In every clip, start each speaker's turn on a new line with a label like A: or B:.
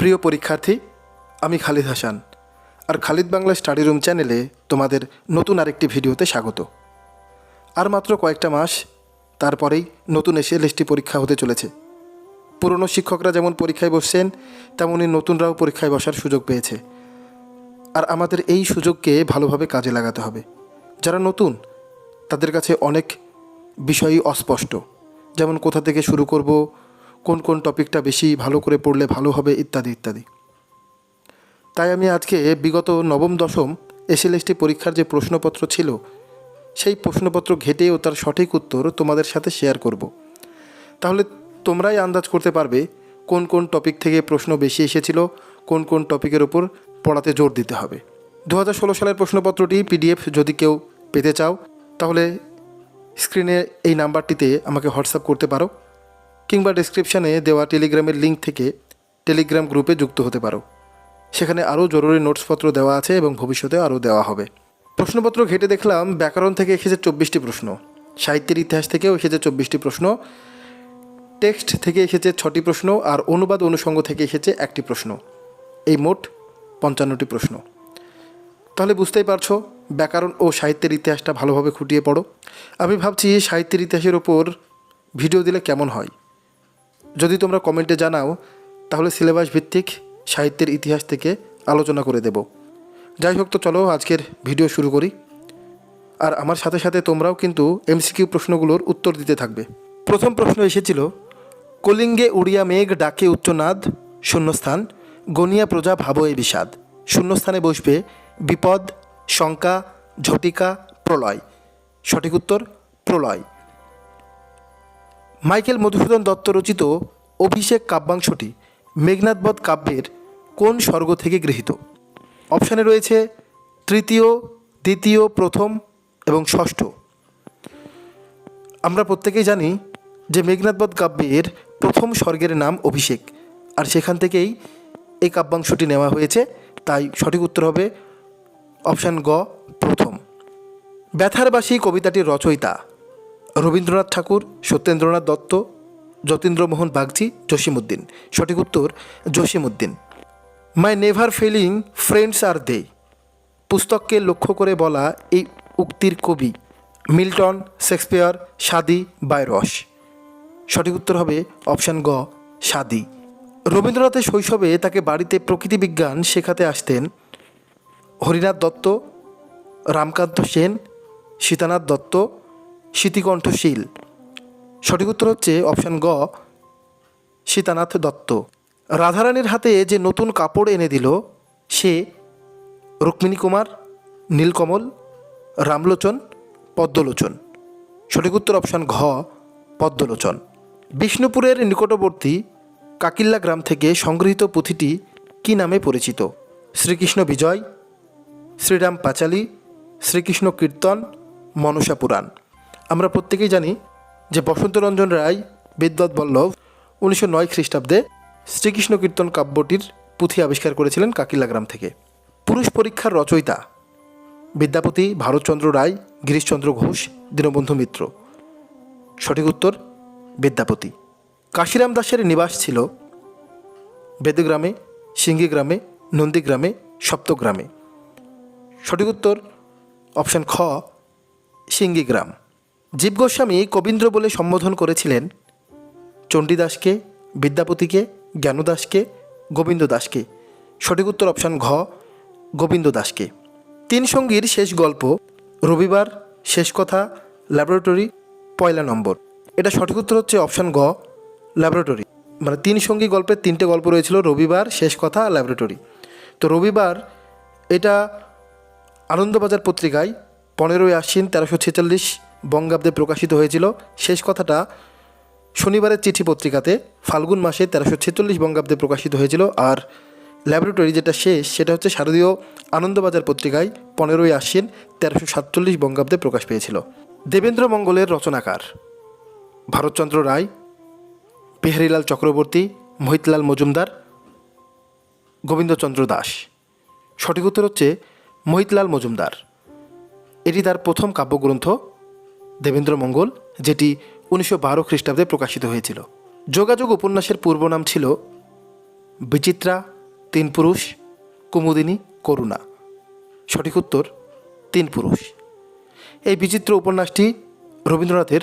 A: প্রিয় পরীক্ষার্থী, আমি খালিদ হাসান আর খালিদ বাংলা স্টাডি রুম চ্যানেলে তোমাদের নতুন আরেকটি ভিডিওতে স্বাগত। আর মাত্র কয়েকটা মাস, তারপরেই নতুন এসে লিস্টি পরীক্ষা হতে চলেছে। পুরনো শিক্ষকরা যেমন পরীক্ষায় বসছেন তেমনই নতুনরাও পরীক্ষায় বসার সুযোগ পেয়েছে। আর আমাদের এই সুযোগকে ভালোভাবে কাজে লাগাতে হবে। যারা নতুন, তাদের কাছে অনেক বিষয়ই অস্পষ্ট। যেমন কোথা থেকে শুরু করব কোন কোন টপিকটা বেশি ভালো করে পড়লে ভালো হবে ইত্যাদি ইত্যাদি। তাই আমি আজকে বিগত নবম, দশম এসএলএসটি পরীক্ষার যে প্রশ্নপত্র ছিল, সেই প্রশ্নপত্র ঘেটে ও তার সঠিক উত্তর তোমাদের সাথে শেয়ার করব। তাহলে তোমরাই আন্দাজ করতে পারবে কোন কোন টপিক থেকে প্রশ্ন বেশি এসেছিল, কোন কোন টপিকের ওপর পড়াতে জোর দিতে হবে। দু হাজার ষোলো সালের প্রশ্নপত্রটি পিডিএফ যদি কেউ পেতে চাও, তাহলে স্ক্রিনে এই নাম্বারটিতে আমাকে হোয়াটসঅ্যাপ করতে পারো। কিংবা ডিসক্রিপশানে দেওয়া টেলিগ্রামের লিঙ্ক থেকে টেলিগ্রাম গ্রুপে যুক্ত হতে পারো। সেখানে আরও জরুরি নোটসপত্র দেওয়া আছে এবং ভবিষ্যতে আরও দেওয়া হবে। প্রশ্নপত্র ঘেটে দেখলাম, ব্যাকরণ থেকে এসেছে চব্বিশটি প্রশ্ন। সাহিত্যের ইতিহাস থেকেও এসেছে চব্বিশটি প্রশ্ন। টেক্সট থেকে এসেছে ছটি প্রশ্ন আর অনুবাদ অনুষঙ্গ থেকে এসেছে একটি প্রশ্ন। এই মোট পঞ্চান্নটি প্রশ্ন। তাহলে বুঝতেই পারছ, ব্যাকরণ ও সাহিত্যের ইতিহাসটা ভালোভাবে খুঁটিয়ে পড়ো। আমি ভাবছি সাহিত্যের ইতিহাসের ওপর ভিডিও দিলে কেমন হয়? যদি তোমরা কমেন্টে জানাও, তাহলে সিলেবাস ভিত্তিক সাহিত্যের ইতিহাস থেকে আলোচনা করে দেব। যাই হোক তো চলো, আজকের ভিডিও শুরু করি। আর আমার সাথে সাথে তোমরাও কিন্তু এমসিকিউ প্রশ্নগুলোর উত্তর দিতে থাকবে। প্রথম প্রশ্ন এসেছিল, কলিঙ্গে উড়িয়া মেঘ ডাকে উচ্চনাদ, শূন্যস্থান, গনিয়া প্রজা ভাবো এ বিষাদ। শূন্যস্থানে বসবে বিপদ, শঙ্কা, ঝটিকা, প্রলয়। সঠিক উত্তর, প্রলয়। মাইকেল মধুসূদন দত্ত রচিত অভিষেক কাব্যাংশটি মেঘনাথবধ কাব্যের কোন স্বর্গ থেকে গৃহীত? অপশানে রয়েছে তৃতীয়, দ্বিতীয়, প্রথম এবং ষষ্ঠ। আমরা প্রত্যেকেই জানি যে মেঘনাথবধ কাব্যের প্রথম স্বর্গের নাম অভিষেক, আর সেখান থেকেই এই কাব্যাংশটি নেওয়া হয়েছে। তাই সঠিক উত্তর হবে অপশান গ, প্রথম। ব্যথারবাসী কবিতাটির রচয়িতা রবীন্দ্রনাথ ঠাকুর, সত্যেন্দ্রনাথ দত্ত যতীন্দ্রমোহন বাগচি জসিমুদ্দিন সঠিক উত্তর Jasimuddin my never failing friends are they পুস্তককে লক্ষ্য করে বলা এই উক্তির কবি মিল্টন, শেক্সপিয়ার, সাদি বায়রস সঠিক উত্তর হবে অপশান গ, সাদি। রবীন্দ্রনাথের শৈশবে তাকে বাড়িতে প্রকৃতি বিজ্ঞান শেখাতে আসতেন হরিনাথ দত্ত, রামকান্ত সেন, সীতানাথ দত্ত স্মৃতিকণ্ঠ শীল সঠিক উত্তর হচ্ছে অপশান গ, সীতানাথ দত্ত। রাধারানীর হাতে যে নতুন কাপড় এনে দিল, সে রুক্মিণী কুমার, নীলকমল, রামলোচন, পদ্মলোচন। সঠিক উত্তর অপশান ঘ, পদ্মলোচন। বিষ্ণুপুরের নিকটবর্তী কাকিল্লা গ্রাম থেকে সংগৃহীত পুঁথিটি কি নামে পরিচিত? শ্রীকৃষ্ণ বিজয়, শ্রীরাম পাঁচালী, শ্রীকৃষ্ণ কীর্তন, মনসা পুরাণ। আমরা প্রত্যেকেই জানি যে বসন্তরঞ্জন রায় বিদ্যৎ বল্লভ উনিশশো নয় খ্রিস্টাব্দে শ্রীকৃষ্ণ কীর্তন কাব্যটির পুঁথি আবিষ্কার করেছিলেন কাকিল্লা গ্রাম থেকে। পুরুষ পরীক্ষার রচয়িতা বিদ্যাপতি ভারতচন্দ্র রায়, গিরিশচন্দ্র ঘোষ, দীনবন্ধু মিত্র। সঠিক উত্তর, বিদ্যাপতি। কাশিরাম দাসের নিবাস ছিল বেদগ্রামে, সিঙ্গিগ্রামে, নন্দীগ্রামে, সপ্তগ্রামে। সঠিক উত্তর, অপশান খ, সিঙ্গিগ্রাম। জীব গোস্বামী কবীন্দ্র বলে সম্বোধন করেছিলেন। চণ্ডীদাসকে, বিদ্যাপতিকে, জ্ঞানদাসকে গোবিন্দ দাসকে সঠিক উত্তর অপশান ঘ গোবিন্দ দাসকে তিন সঙ্গীর শেষ গল্প, রবিবার, শেষ কথা, ল্যাবরেটরি, পয়লা নম্বর। এটা সঠিক উত্তর হচ্ছে অপশান গ ল্যাবরেটরি। মানে তিন সঙ্গী গল্পের তিনটে গল্প রয়েছিল, রবিবার, শেষ কথা, ল্যাবরেটরি। তো রবিবার, এটা আনন্দবাজার পত্রিকায়, পনেরোই আশ্বিন তেরোশো ছেচল্লিশ বঙ্গাব্দে প্রকাশিত হয়েছিল। শেষ কথাটা শনিবারের চিঠি পত্রিকাতে ফাল্গুন মাসে তেরোশো ছেচল্লিশ বঙ্গাব্দে প্রকাশিত হয়েছিল। আর ল্যাবরেটরি যেটা শেষ, সেটা হচ্ছে শারদীয় আনন্দবাজার পত্রিকায় পনেরোই আশ্বিন তেরোশো সাতচল্লিশ বঙ্গাব্দে প্রকাশ পেয়েছিল। দেবেন্দ্র মঙ্গলের রচনাকার ভারতচন্দ্র রায় বিহারীলাল চক্রবর্তী, মহিতলাল মজুমদার, গোবিন্দচন্দ্র দাস। সঠিক উত্তর হচ্ছে মহিতলাল মজুমদার। এটি তার প্রথম কাব্যগ্রন্থ। দেবেন্দ্র মঙ্গল, যেটি উনিশশো বারো খ্রিস্টাব্দে প্রকাশিত হয়েছিল। যোগাযোগ উপন্যাসের পূর্ব নাম ছিল বিচিত্রা, তিন পুরুষ, কুমুদিনী, করুণা। সঠিক উত্তর, তিন পুরুষ। এই বিচিত্র উপন্যাসটি রবীন্দ্রনাথের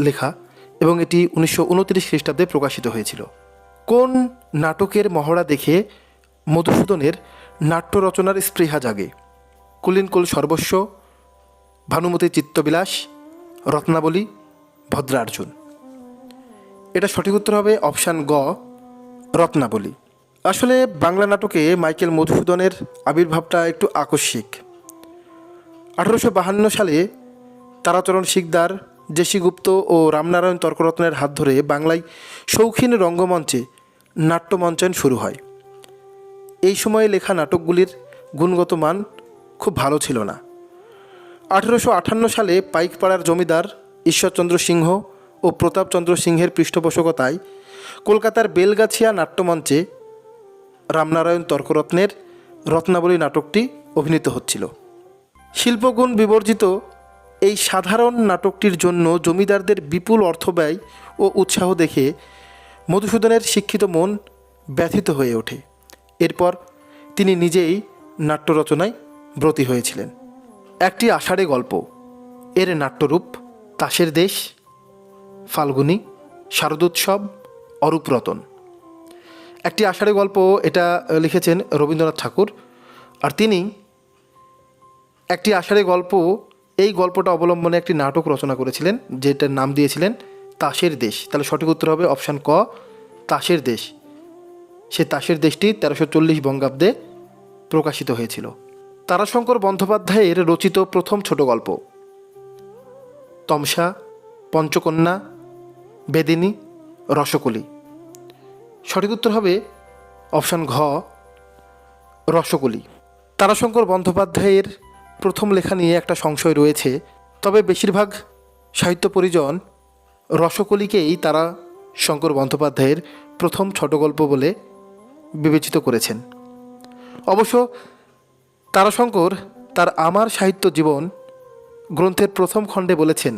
A: লেখা এবং এটি উনিশশো উনত্রিশ খ্রিস্টাব্দে প্রকাশিত হয়েছিল। কোন নাটকের মহড়া দেখে মধুসূদনের নাট্য রচনার স্পৃহা জাগে? কুলিনকুল সর্বস্ব, ভানুমতি চিত্তবিলাস রত্নাবলী, ভদ্রার্জুন। এটা সঠিক উত্তর হবে অপশান গ, রত্নাবলী। আসলে বাংলা নাটকে মাইকেল মধুসূদনের আবির্ভাবটা একটু আকস্মিক। আঠারোশো বাহান্ন সালে তারাচরণ শিকদার, জেসি গুপ্ত ও রামনারায়ণ তর্করত্নের হাত ধরে বাংলায় শৌখিন রঙ্গমঞ্চে নাট্যমঞ্চায়ন শুরু হয়। এই সময়ে লেখা নাটকগুলির গুণগত মান খুব ভালো ছিল না। আঠেরোশো আটান্ন সালে পাইকপাড়ার জমিদার ঈশ্বরচন্দ্র সিংহ ও প্রতাপচন্দ্র সিংহের পৃষ্ঠপোষকতায় কলকাতার বেলগাছিয়া নাট্যমঞ্চে রামনারায়ণ তর্করত্নের রত্নাবলী নাটকটি অভিনীত হচ্ছিল। শিল্পগুণ বিবর্জিত এই সাধারণ নাটকটির জন্য জমিদারদের বিপুল অর্থ ব্যয় ও উৎসাহ দেখে মধুসূদনের শিক্ষিত মন ব্যথিত হয়ে ওঠে। এরপর তিনি নিজেই নাট্য রচনায় ব্রতী হয়েছিলেন। একটি আষাঢ়ে গল্প। এর নাট্যরূপ তাসের দেশ, ফাল্গুনি, শারদোৎসব অরূপরতন একটি আষাঢ়ে গল্প এটা লিখেছেন রবীন্দ্রনাথ ঠাকুর। আর তিনি একটি আষাঢ়ে গল্প, এই গল্পটা অবলম্বনে একটি নাটক রচনা করেছিলেন, যেটার নাম দিয়েছিলেন তাসের দেশ। তাহলে সঠিক উত্তর হবে অপশান ক, তাসের দেশ। সে তাসের দেশটি তেরোশো চল্লিশ বঙ্গাব্দে প্রকাশিত হয়েছিল। তারাশঙ্কর বন্দ্যোপাধ্যায়ের রচিত প্রথম ছোট গল্প। তমসা, পঞ্চকন্যা, বেদিনী, রসকলি। সঠিক উত্তর হবে অপশান ঘ, রসকলি। তারাশঙ্কর বন্দ্যোপাধ্যায়ের প্রথম লেখা নিয়ে একটা সংশয় রয়েছে, তবে বেশিরভাগ সাহিত্য পরিজন রসকলিকেই তারা শঙ্কর বন্দ্যোপাধ্যায়ের প্রথম ছোট গল্প বলে বিবেচিত করেছেন। অবশ্য তারাশঙ্কর তার আমার সাহিত্য জীবন গ্রন্থের প্রথম খণ্ডে বলেছেন,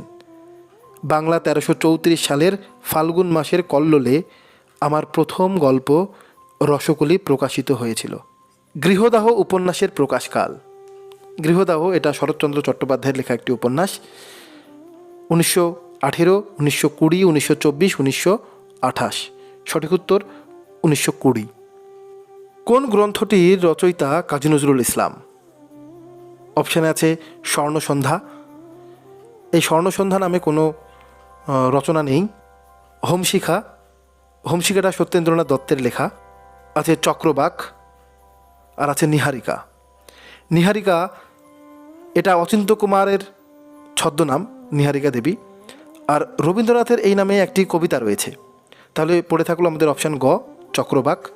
A: বাংলা তেরোশো চৌত্রিশ সালের ফাল্গুন মাসের কল্লোলে আমার প্রথম গল্প রসকলি প্রকাশিত হয়েছিল। গৃহদাহ উপন্যাসের প্রকাশকাল। গৃহদাহ, এটা শরৎচন্দ্র চট্টোপাধ্যায়ের লেখা একটি উপন্যাস। উনিশশো আঠেরো, উনিশশো কুড়ি, উনিশশো চব্বিশ, উনিশশো আঠাশ। সঠিক উত্তর, উনিশশো কুড়ি। কোন গ্রন্থটির রচয়িতা কাজী নজরুল ইসলাম? অপশানে আছে স্বর্ণসন্ধ্যা এই স্বর্ণসন্ধ্যা নামে কোনো রচনা নেই। হোমশিখা, হোমশিখাটা সত্যেন্দ্রনাথ দত্তের লেখা। আছে চক্রবাক আর আছে নিহারিকা। নিহারিকা, এটা অচিন্ত কুমারের ছদ্মনাম, নিহারিকা দেবী। আর রবীন্দ্রনাথের এই নামে একটি কবিতা রয়েছে। তাহলে পড়ে থাকল আমাদের অপশান গ, চক্রবাক।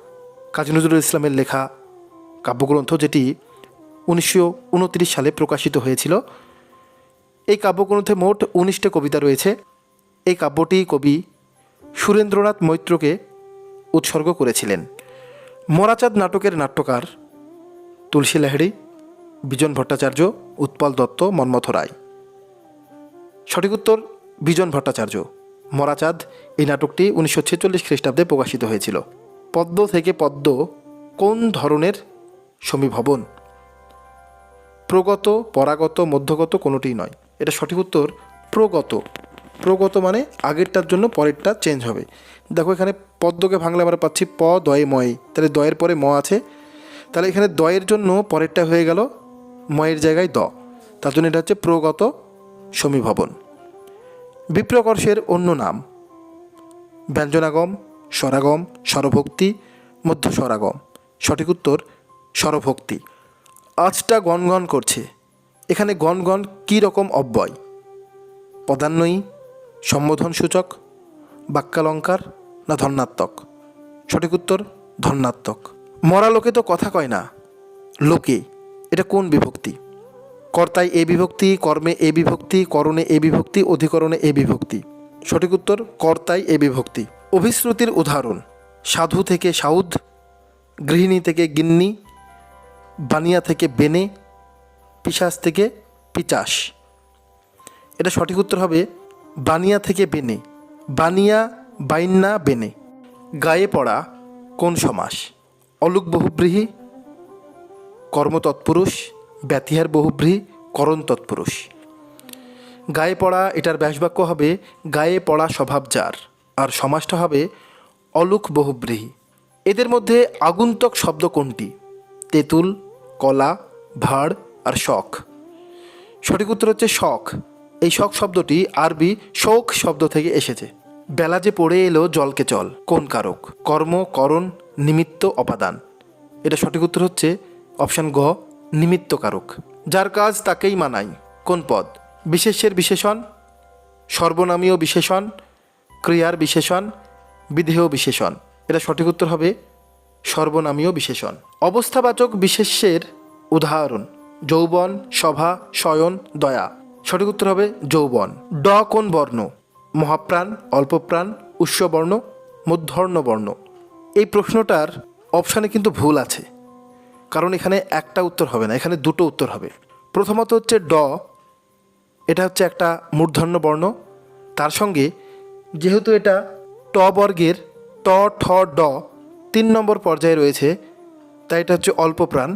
A: কাজী নজরুল ইসলামের লেখা কাব্যগ্রন্থ যেটি উনিশশো উনত্রিশ সালে প্রকাশিত হয়েছিল। এই কাব্যগ্রন্থে মোট উনিশটি কবিতা রয়েছে। এই কাব্যটি কবি সুরেন্দ্রনাথ মৈত্রকে উৎসর্গ করেছিলেন। মরাচাঁদ নাটকের নাট্যকার তুলসী লাহিড়ী, বিজন ভট্টাচার্য, উৎপল দত্ত, মন্মথ রায়। সঠিক উত্তর, বিজন ভট্টাচার্য। মরাচাঁদ এই নাটকটি উনিশশো ছেচল্লিশ খ্রিস্টাব্দে প্রকাশিত হয়েছিল। পদ্ম থেকে পদ্ম কোন ধরনের সমীভবন? প্রগত, পরাগত, মধ্যগত কোনোটিই নয়। এটা সঠিক উত্তর প্রগত। প্রগত মানে আগেরটার জন্য পরেরটা চেঞ্জ হবে। দেখো এখানে পদ্মকে ভাঙলে আমরা পাচ্ছি প, দয়ে, ময়ে। তাহলে দয়ের পরে ম আছে। তাহলে এখানে দয়ের জন্য পরেরটা হয়ে গেল ময়ের জায়গায় দ। তার জন্য এটা হচ্ছে প্রগত সমীভবন। বিপ্রকর্ষের অন্য নাম ব্যঞ্জনাগম স্বরাগম, স্বরভক্তি, মধ্য স্বরাগম। সঠিক উত্তর, স্বরভক্তি। আজটা গনগন করছে। এখানে গনগন কী রকম অব্যয়? পদান্বয়ী, সম্বোধন সূচক, বাক্যালঙ্কার না ধন্যাত্মক সঠিক উত্তর ধন্যাত্মক মরা লোকে তো কথা কয় না। লোকে, এটা কোন বিভক্তি? কর্তায় এ বিভক্তি, কর্মে এ বিভক্তি, করণে এ বিভক্তি, অধিকরণে এ বিভক্তি। সঠিক উত্তর কর্তায় এ বিভক্তি। অভিশ্রুতির উদাহরণ, সাধু থেকে সাউদ, গৃহিণী থেকে গিন্নি, বানিয়া থেকে বেনে পিশাস থেকে পিচাস। এটা সঠিক উত্তর হবে বানিয়া থেকে বেনে। বানিয়া, বাইন্না, বেনে। গায়ে পড়া কোন সমাস? অলুক বহুব্রীহি, কর্মতৎপুরুষ, ব্যতিহার বহুব্রীহি করণ তৎপুরুষ গায়ে পড়া এটার ব্যাসবাক্য হবে, গায়ে পড়া স্বভাব যার আর সমাজটা হবে অলুক বহুব্রীহি। এদের মধ্যে আগুন্তক শব্দ কোনটি? তেঁতুল, কলা, ভাড় আর শখ। সঠিক উত্তর হচ্ছে শখ। এই শখ শব্দটি আরবি শোক শব্দ থেকে এসেছে। বেলা যে পড়ে এলো জলকে চল, কোন কারক? কর্ম, করণ, নিমিত্ত, অপাদান। এটা সঠিক উত্তর হচ্ছে অপশান গ নিমিত্ত কারক। যার কাজ তাকেই মানাই কোন পদ? বিশেষের বিশেষণ, সর্বনামীয় বিশেষণ ক্রিয়ার বিশেষণ, বিধেয় বিশেষণ। এটা সঠিক উত্তর হবে সর্বনামীয় বিশেষণ। অবস্থাবাচক বিশেষ্যের উদাহরণ, যৌবন, সভা, শয়ন, দয়া। সঠিক উত্তর হবে যৌবন। ড কোন বর্ণ? মহাপ্রাণ, অল্পপ্রাণ উৎসবর্ণ মধ্যর্ণ বর্ণ এই প্রশ্নটার অপশানে কিন্তু ভুল আছে, কারণ এখানে একটা উত্তর হবে না, এখানে দুটো উত্তর হবে। প্রথমত হচ্ছে ড, এটা হচ্ছে একটা মূর্ধন্য বর্ণ তার সঙ্গে যেহেতু এটা ট বর্গের ট, ঠ, ড তিন নম্বর পর্যায়ে রয়েছে, তাই এটা হচ্ছে অল্প প্রাণ।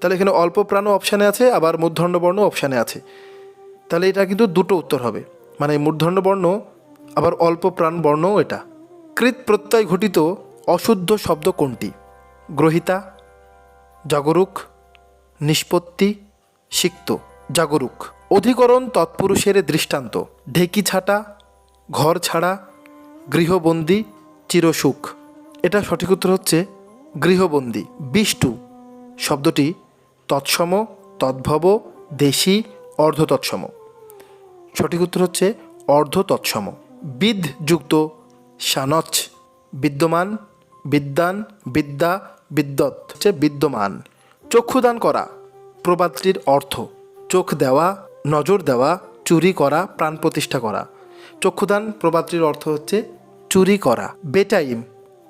A: তাহলে এখানে অল্প প্রাণও অপশানে আছে, আবার মূর্ধন্য বর্ণ অপশানে আছে। তাহলে এটা কিন্তু দুটো উত্তর হবে। মানে মূর্ধন্য বর্ণ, আবার অল্প প্রাণ বর্ণও এটা। কৃত প্রত্যয় ঘটিত অশুদ্ধ শব্দ কোনটি? গ্রহিতা, জাগরুক, নিষ্পত্তি, সিক্ত, জাগরুক। অধিকরণ তৎপুরুষের দৃষ্টান্ত। ঢেকি ছাটা ঘর ছাড়া গৃহবন্দী চিরসুখ। এটা সঠিক উত্তর হচ্ছে গৃহবন্দী। বিষ্টু শব্দটি তৎসম, তদ্ভব, দেশি অর্ধ তৎসম সঠিক উত্তর হচ্ছে অর্ধ তৎসম বিদ যুক্ত সানচ, বিদ্যমান, বিদ্যান, বিদ্যা, বিদ্যৎ হচ্ছে বিদ্যমান। চক্ষুদান করা, প্রবাদটির অর্থ চোখ দেওয়া, নজর দেওয়া, চুরি করা, প্রাণ প্রতিষ্ঠা করা। চক্ষুদান প্রবাদটির অর্থ হচ্ছে চুরি করা। বেটাইম,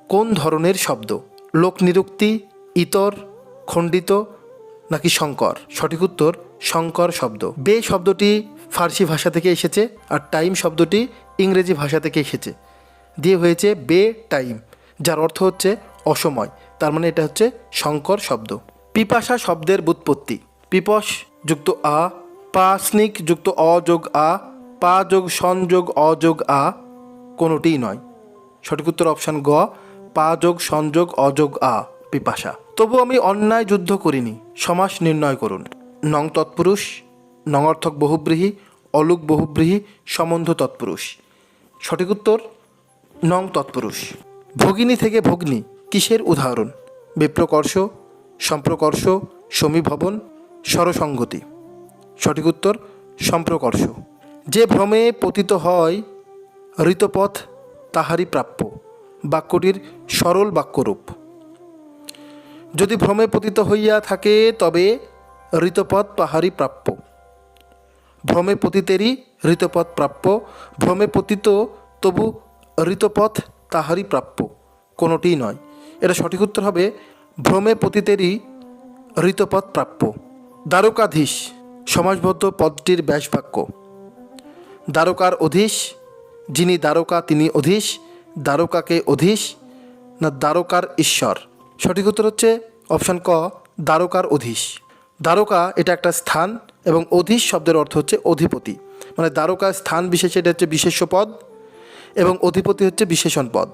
A: কোন ধরনের শব্দ? লোক নিরুক্তি, ইতর, খণ্ডিত, নাকি শঙ্কর? সঠিক উত্তর, শঙ্কর শব্দ। বে শব্দটি ফার্সি ভাষা থেকে এসেছে আর টাইম শব্দটি ইংরেজি ভাষা থেকে এসেছে। দিয়ে হয়েছে বে টাইম, যার অর্থ হচ্ছে অসময়। তার মানে এটা হচ্ছে শঙ্কর শব্দ। পিপাসা শব্দের বুৎপত্তি। পিপস যুক্ত আ পাসনিক যুক্ত অযোগ আ পা যোগ সংযোগ অযোগ আ কোনোটিই নয়। সঠিক উত্তর অপশান গ, পা যোগ সংযোগ অযোগ আ, পিপাসা। তবু আমি অন্যায় যুদ্ধ করিনি, সমাস নির্ণয় করুন। নং তৎপুরুষ নঙর্থক বহুব্রীহি, অলুক বহুব্রীহি, সম্বন্ধ তৎপুরুষ। সঠিক উত্তর, নং তৎপুরুষ। ভগিনী থেকে ভগ্নী, কিসের উদাহরণ? বিপ্রকর্ষ, সম্প্রকর্ষ, সমীভবন, স্বরসঙ্গতি। সঠিক উত্তর, সম্প্রকর্ষ। যে ভ্রমে পতিত হয়, ঋতপথ তাহারই প্রাপ্য, বাক্যটির সরল বাক্যরূপ। যদি ভ্রমে পতিত হইয়া থাকে, তবে ঋতপথ তাহারই প্রাপ্য। ভ্রমে পতিতেরই ঋতপথ প্রাপ্য, ভ্রমে পতিত তবু ঋতপথ তাহারই প্রাপ্য, কোনোটিই নয়। এটা সঠিক উত্তর হবে, ভ্রমে পতিতেরই ঋতপথ প্রাপ্য। দ্বারকাধীশ সমাজবদ্ধ পদটির ব্যাসবাক্য। দ্বারকার অধীশ, যিনি দ্বারকা তিনি অধীশ, দ্বারকাকে অধীশ, না দ্বারকার ঈশ্বর। সঠিক উত্তর হচ্ছে অপশান ক, দ্বারকার অধীশ। দ্বারকা এটা একটা স্থান এবং অধীশ শব্দের অর্থ হচ্ছে অধিপতি। মানে দ্বারকা স্থান বিশেষে এটা হচ্ছে বিশেষ্য পদ এবং অধিপতি হচ্ছে বিশেষণ পদ।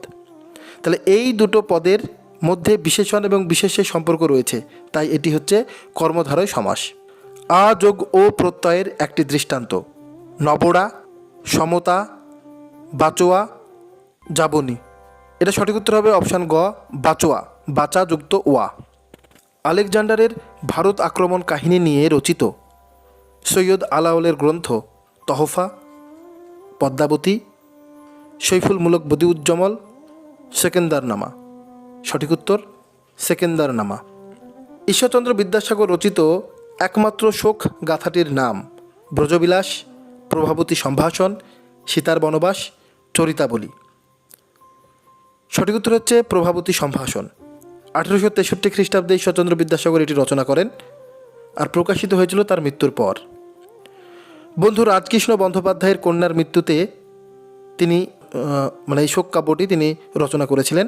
A: তাহলে এই দুটো পদের মধ্যে বিশেষণ এবং বিশেষের সম্পর্ক রয়েছে, তাই এটি হচ্ছে কর্মধারয় সমাস। আ যোগ ও প্রত্যয়ের একটি দৃষ্টান্ত। নবড়া সমতা, বাচোয়া, যাবনি। এটা সঠিক উত্তর হবে অপশান গ, বাচোয়া, বাচা যুক্ত ওয়া। আলেকজান্ডারের ভারত আক্রমণ কাহিনী নিয়ে রচিত সৈয়দ আলাওলের গ্রন্থ তহফা, পদ্মাবতী, সৈফুলমূলক বদিউজ্জমল, সেকেন্দারনামা। সঠিক উত্তর, সেকেন্দারনামা। ঈশ্বরচন্দ্র বিদ্যাসাগর রচিত একমাত্র শোক গাথাটির নাম ব্রজবিলাস প্রভাবতী সম্ভাষণ, সীতার বনবাস, চরিতাবলী। সঠিক উত্তর হচ্ছে প্রভাবতী সম্ভাষণ। আঠেরোশো তেষট্টি খ্রিস্টাব্দে ঈশ্বরচন্দ্র বিদ্যাসাগর এটি রচনা করেন আর প্রকাশিত হয়েছিল তার মৃত্যুর পর। বন্ধু রাজকৃষ্ণ বন্দ্যোপাধ্যায়ের কন্যার মৃত্যুতে তিনি মানে এই শোক কাব্যটি তিনি রচনা করেছিলেন।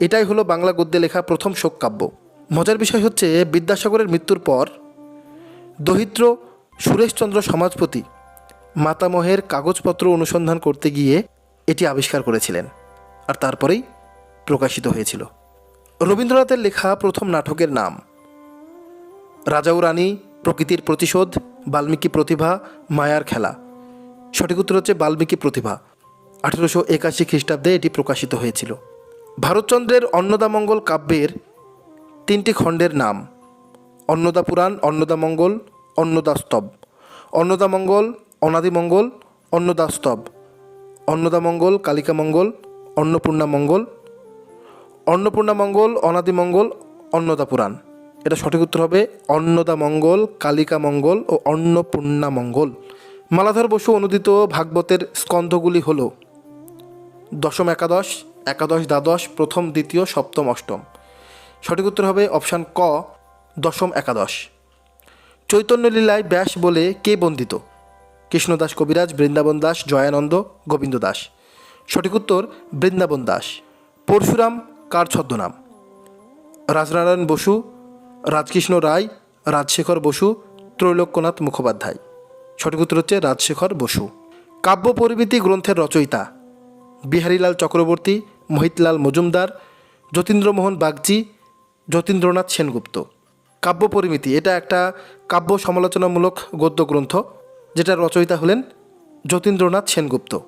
A: এটাই হলো বাংলা গদ্যে লেখা প্রথম শোক কাব্য মজার বিষয় হচ্ছে বিদ্যাসাগরের মৃত্যুর পর দহিত্র সুরেশচন্দ্র সমাজপতি মাতামহের কাগজপত্র অনুসন্ধান করতে গিয়ে এটি আবিষ্কার করেছিলেন আর তারপরেই প্রকাশিত হয়েছিল। রবীন্দ্রনাথের লেখা প্রথম নাটকের নাম রাজা ও রানী, প্রকৃতির প্রতিশোধ, বাল্মীকি প্রতিভা, মায়ার খেলা। সঠিক উত্তর হচ্ছে বাল্মীকি প্রতিভা। আঠেরোশো একাশি খ্রিস্টাব্দে এটি প্রকাশিত হয়েছিল। ভারতচন্দ্রের অন্নদামঙ্গল কাব্যের তিনটি খণ্ডের নাম অন্নদা পুরাণ অন্নদামঙ্গল, অন্নদাস্তব। অন্নদামঙ্গল অনাদিমঙ্গল, অন্নদাস্তব। অন্নদামঙ্গল, কালিকামঙ্গল অন্নপূর্ণা মঙ্গল অন্নপূর্ণা মঙ্গল অনাদিমঙ্গল অন্নদা পুরাণ এটা সঠিক উত্তর হবে অন্নদা মঙ্গল কালিকা মঙ্গল ও অন্নপূর্ণা মঙ্গল মালাধর বসু অনুদিত ভাগবতের স্কন্ধগুলি হল দশম একাদশ একাদশ দ্বাদশ, প্রথম, দ্বিতীয়, সপ্তম, অষ্টম। সঠিক উত্তর হবে অপশান ক, দশম একাদশ। চৈতন্যলীলায় ব্যাস বলে কে বন্দিত? কৃষ্ণদাস কবিরাজ, বৃন্দাবন দাস, জয়ানন্দ, গোবিন্দ দাস। সঠিক উত্তর, বৃন্দাবন দাস। পরশুরাম, কার ছদ্মনাম? রাজনারায়ণ বসু, রাজকৃষ্ণ রায়, রাজশেখর বসু, ত্রৈলোক্যনাথ মুখোপাধ্যায়। সঠিক উত্তর হচ্ছে রাজশেখর বসু। কাব্য পরিমিতি গ্রন্থের রচয়িতা, বিহারীলাল চক্রবর্তী, মোহিতলাল মজুমদার, যতীন্দ্রমোহন বাগচি, যতীন্দ্রনাথ সেনগুপ্ত। কাব্য পরিমিতি, এটা একটা কাব্য সমালোচনামূলক গদ্য গ্রন্থ যেটা রচয়িতা হলেন যতীন্দ্রনাথ সেনগুপ্ত।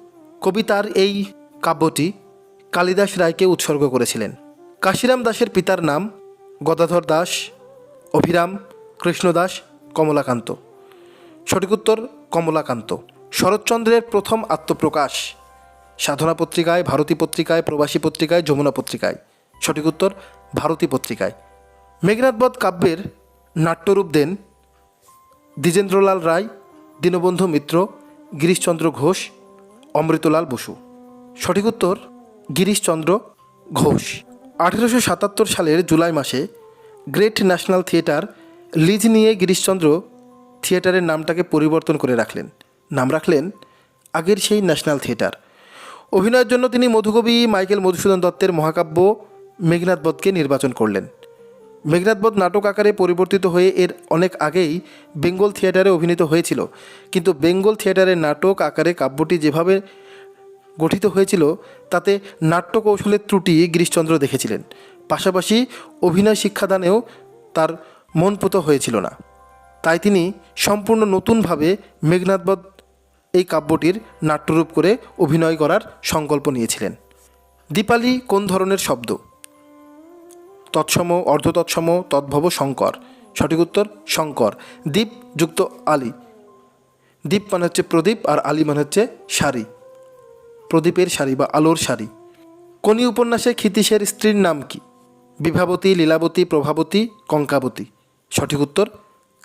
A: কবি তার এই কাব্যটি কালিদাস রায়কে উৎসর্গ করেছিলেন। কাশিরাম দাসের পিতার নাম গদাধর দাস, অভিরাম কৃষ্ণদাস, কমলাকান্ত। সঠিক উত্তর, কমলাকান্ত। শরৎচন্দ্রের প্রথম আত্মপ্রকাশ সাধনা পত্রিকায়, ভারতী পত্রিকায়, প্রবাসী পত্রিকায়, যমুনা পত্রিকায়। সঠিক উত্তর, ভারতী পত্রিকায়। মেঘনাথবধ কাব্যের নাট্যরূপ দেন দ্বিজেন্দ্রলাল রায় দীনবন্ধু মিত্র, গিরিশচন্দ্র ঘোষ, অমৃতলাল বসু। সঠিক উত্তর, গিরিশচন্দ্র ঘোষ। আঠেরোশো সাতাত্তর সালের জুলাই মাসে গ্রেট ন্যাশনাল থিয়েটার লিজ নিয়ে গিরিশচন্দ্র থিয়েটারের নামটাকে পরিবর্তন করে রাখলেন। নাম রাখলেন আগের সেই ন্যাশনাল থিয়েটার। অভিনয়ের জন্য তিনি মধুকবি, মাইকেল মধুসূদন দত্তের মহাকাব্য, মেঘনাথ বধকে নির্বাচন করলেন। মেঘনাথবধ নাটক আকারে পরিবর্তিত হয়ে এর অনেক আগেই বেঙ্গল থিয়েটারে অভিনীত হয়েছিল। কিন্তু বেঙ্গল থিয়েটারের নাটক আকারে কাব্যটি যেভাবে গঠিত হয়েছিল, তাতে নাট্য কৌশলের ত্রুটি গিরিশচন্দ্র দেখেছিলেন। পাশাপাশি অভিনয় শিক্ষাদানেও তার মনপুত হয়েছিল না। তাই তিনি সম্পূর্ণ নতুনভাবে মেঘনাথবধ এই কাব্যটির নাট্যরূপ করে অভিনয় করার সংকল্প নিয়েছিলেন। দীপালি কোন ধরনের শব্দ? তৎসম, অর্ধতৎসম, তদ্ভব শঙ্কর। সঠিক উত্তর, শঙ্কর। দ্বীপ যুক্ত আলী। দ্বীপ মানে হচ্ছে প্রদীপ আর আলী মানে হচ্ছে শাড়ি প্রদীপের শাড়ি বা আলোর শাড়ি কোনি উপন্যাসে ক্ষিতীশের স্ত্রীর নাম কি? বিভাবতী, লীলাবতী, প্রভাবতী, কঙ্কাবতী। সঠিক উত্তর,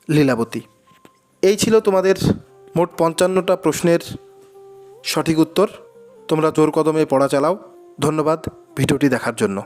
A: লীলাবতী। এই ছিল তোমাদের মোট পঞ্চান্নটা প্রশ্নের সঠিক উত্তর। তোমরা জোর কদমে পড়া চালাও। ধন্যবাদ ভিডিওটি দেখার জন্য।